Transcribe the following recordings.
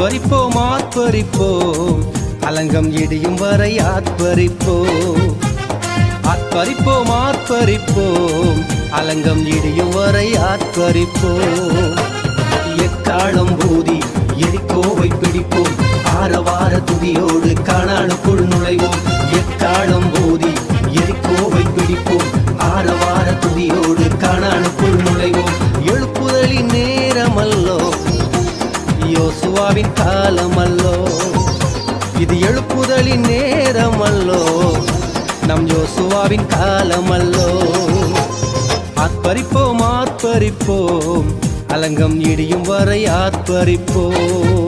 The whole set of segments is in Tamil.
ஆத்பரிப்போம் ஆத்பரிப்போம். அலங்கம் இடியும் வரை ஆத்பரிப்போம். ஆத்பரிப்போம் ஆத்பரிப்போம். அலங்கம் இடியும் வரை ஆத்பரிப்போம். எக்காலம் பூதி எரிக்கோவை பிடிப்போம். ஆரவார துதியோடு காணானுக்குள் நுழைவோம். இது எழுப்புதலின் நேரமல்லோ. நம் யோசுவாவின் காலமல்லோ. ஆத்பரிப்போம் ஆத்பரிப்போம் அலங்கம் இடியும் வரை ஆத்பரிப்போம்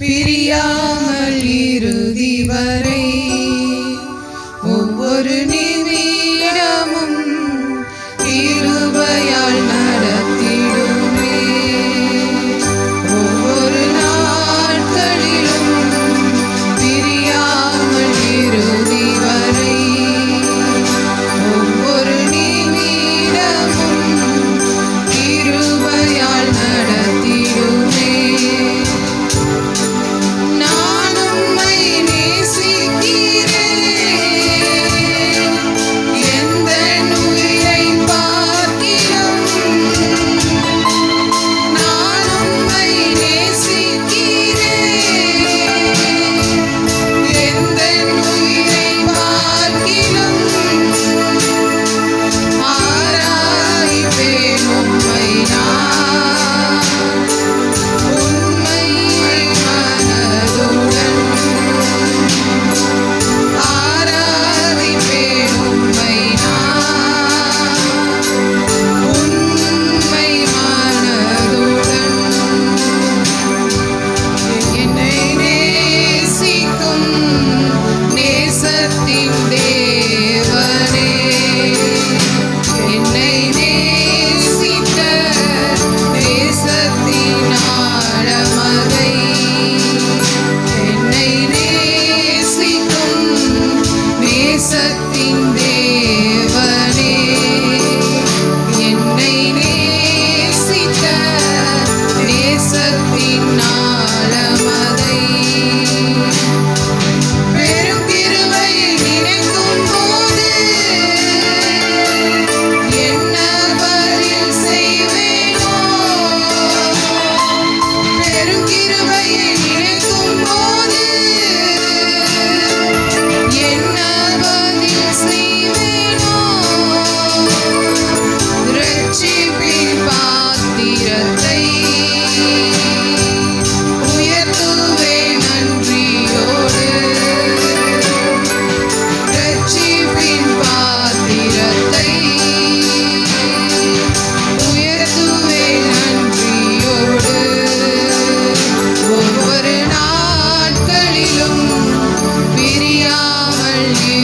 பிரியாமல் இறுதி வரை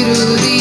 to the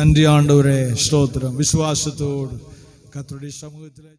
நன்றி ஆண்டவரே ஸ்தோத்திரம் விசுவாசத்தோடு கர்த்தருடைய சமூகத்தில்